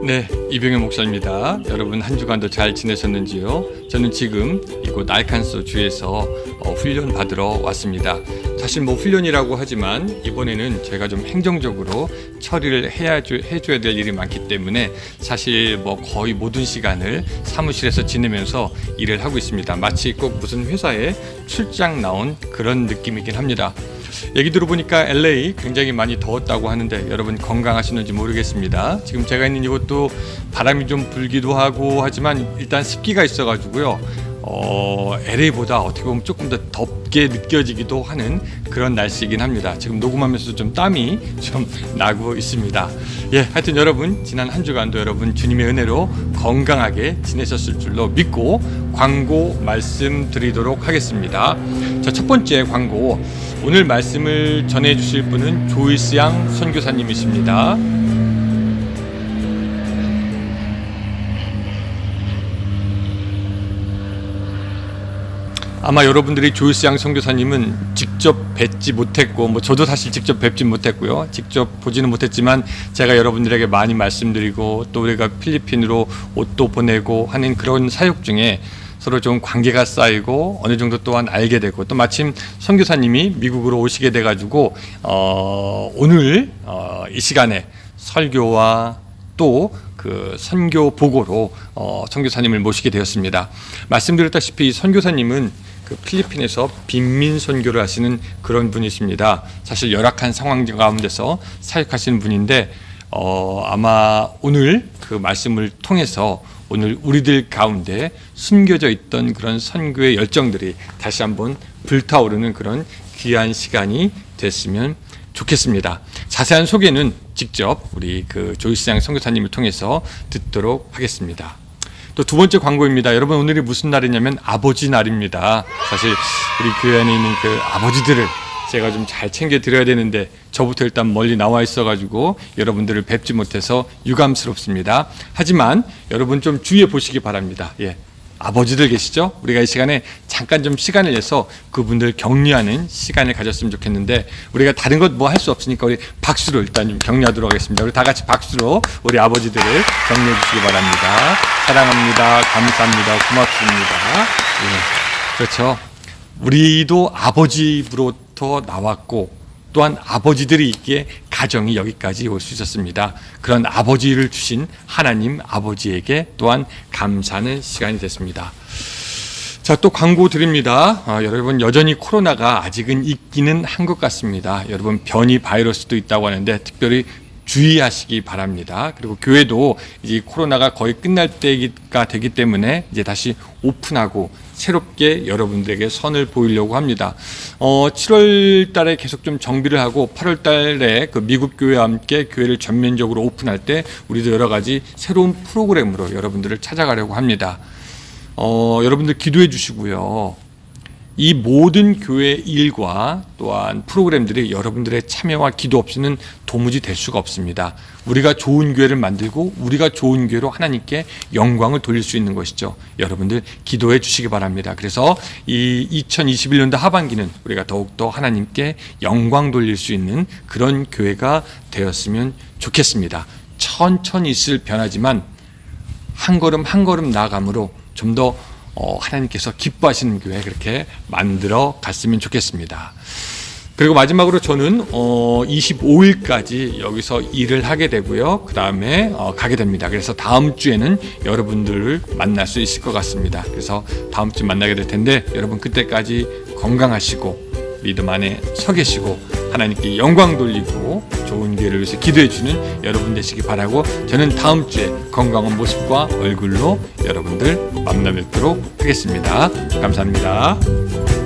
네, 이병현 목사입니다. 여러분 한 주간도 잘 지내셨는지요? 저는 지금 이곳 알칸소 주에서 어, 훈련 받으러 왔습니다. 사실 뭐 훈련이라고 하지만 이번에는 제가 좀 행정적으로 처리를 해야 주, 해줘야 될 일이 많기 때문에 사실 뭐 거의 모든 시간을 사무실에서 지내면서 일을 하고 있습니다. 마치 꼭 무슨 회사에 출장 나온 그런 느낌이긴 합니다. 얘기 들어보니까 LA 굉장히 많이 더웠다고 하는데 여러분 건강하시는지 모르겠습니다. 지금 제가 있는 이곳도 바람이 좀 불기도 하고 하지만 일단 습기가 있어가지고요. 어, LA보다 어떻게 보면 조금 더 덥게 느껴지기도 하는 그런 날씨이긴 합니다. 지금 녹음하면서 좀 땀이 좀 나고 있습니다. 예, 하여튼 여러분 지난 한 주간도 여러분 주님의 은혜로 건강하게 지내셨을 줄로 믿고 광고 말씀드리도록 하겠습니다. 자, 첫 번째 광고. 오늘 말씀을 전해 주실 분은 조이스 양 선교사님이십니다. 아마 여러분들이 조이스 양 선교사님은 직접 뵙지 못했고 뭐 저도 사실 직접 뵙지 못했고요. 직접 보지는 못했지만 제가 여러분들에게 많이 말씀드리고 또 우리가 필리핀으로 옷도 보내고 하는 그런 사역 중에 서로 좀 관계가 쌓이고 어느 정도 또한 알게 되고 또 마침 선교사님이 미국으로 오시게 돼 가지고 어 오늘 어 이 시간에 설교와 또그 선교 보고로 어 선교사님을 모시게 되었습니다. 말씀드렸다시피 선교사님은 그 필리핀에서 빈민 선교를 하시는 그런 분이십니다. 사실 열악한 상황 가운데서 사역하시는 분인데 어 아마 오늘 그 말씀을 통해서 오늘 우리들 가운데 숨겨져 있던 그런 선교의 열정들이 다시 한번 불타오르는 그런 귀한 시간이 됐으면 좋겠습니다. 자세한 소개는 직접 우리 그 조이스 양 선교사님을 통해서 듣도록 하겠습니다. 또 두 번째 광고입니다. 여러분 오늘이 무슨 날이냐면 아버지 날입니다. 사실 우리 교회 안에 있는 그 아버지들을 제가 좀 잘 챙겨 드려야 되는데 저부터 일단 멀리 나와 있어 가지고 여러분들을 뵙지 못해서 유감스럽습니다. 하지만 여러분 좀 주의해 보시기 바랍니다. 예. 아버지들 계시죠? 우리가 이 시간에 잠깐 좀 시간을 내서 그분들 격려하는 시간을 가졌으면 좋겠는데 우리가 다른 것 뭐 할 수 없으니까 우리 박수로 일단 좀 격려하도록 하겠습니다. 우리 다 같이 박수로 우리 아버지들을 격려해 주시기 바랍니다. 사랑합니다. 감사합니다. 고맙습니다. 예. 그렇죠. 우리도 아버지로부터 나왔고 또한 아버지들이 있기에 가정이 여기까지 올 수 있었습니다. 그런 아버지를 주신 하나님 아버지에게 또한 감사하는 시간이 됐습니다. 자, 또 광고 드립니다. 아, 여러분, 여전히 코로나가 아직은 있기는 한 것 같습니다. 여러분, 변이 바이러스도 있다고 하는데 특별히 주의하시기 바랍니다. 그리고 교회도 이제 코로나가 거의 끝날 때가 되기 때문에 이제 다시 오픈하고 새롭게 여러분들에게 선을 보이려고 합니다. 어, 7월 달에 계속 좀 정비를 하고 8월 달에 그 미국 교회와 함께 교회를 전면적으로 오픈할 때 우리도 여러 가지 새로운 프로그램으로 여러분들을 찾아가려고 합니다. 어, 여러분들 기도해 주시고요. 이 모든 교회 일과 또한 프로그램들이 여러분들의 참여와 기도 없이는 도무지 될 수가 없습니다. 우리가 좋은 교회를 만들고 우리가 좋은 교회로 하나님께 영광을 돌릴 수 있는 것이죠. 여러분들 기도해 주시기 바랍니다. 그래서 이 2021년도 하반기는 우리가 더욱더 하나님께 영광 돌릴 수 있는 그런 교회가 되었으면 좋겠습니다. 천천히 있을 변하지만 한 걸음 한 걸음 나아감으로 좀더 어, 하나님께서 기뻐하시는 교회 그렇게 만들어 갔으면 좋겠습니다. 그리고 마지막으로 저는 어, 25일까지 여기서 일을 하게 되고요. 그 다음에 어, 가게 됩니다. 그래서 다음 주에는 여러분들을 만날 수 있을 것 같습니다. 그래서 다음 주 만나게 될 텐데 여러분 그때까지 건강하시고 믿음 안에 서 계시고 하나님께 영광 돌리고 좋은 기회를 위해서 기도해 주는 여러분 되시기 바라고 저는 다음 주에 건강한 모습과 얼굴로 여러분들 만나 뵙도록 하겠습니다. 감사합니다.